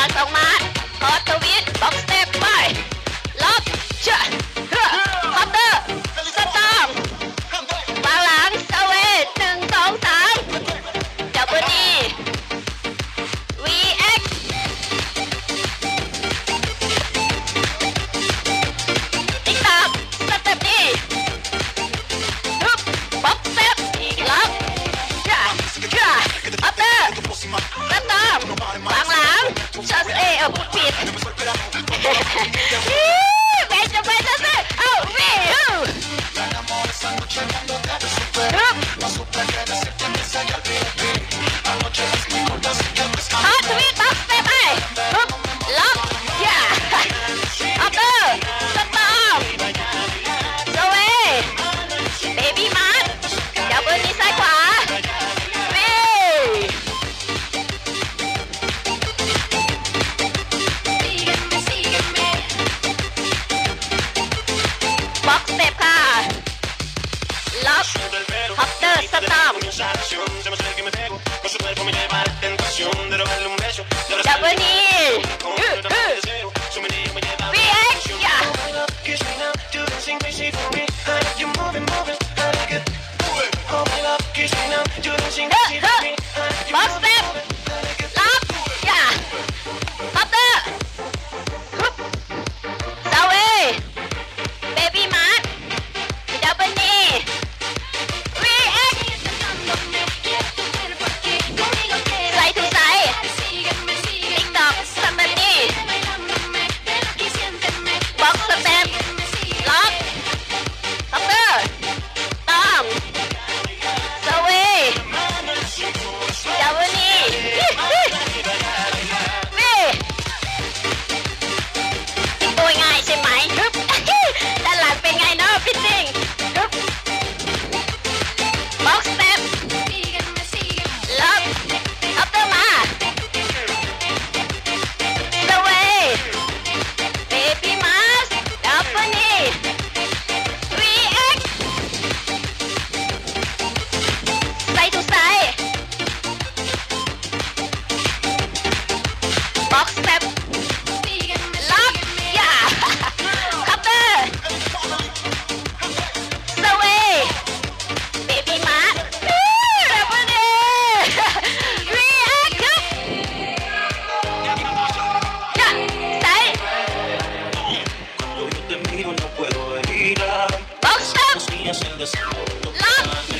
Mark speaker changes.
Speaker 1: การออกมาขอ just air. tam. แบบลับอย่าคัพเตอร์สเวย์เบบี้มาร์แบบวัเดรีด real Box up. เจ้
Speaker 2: step lock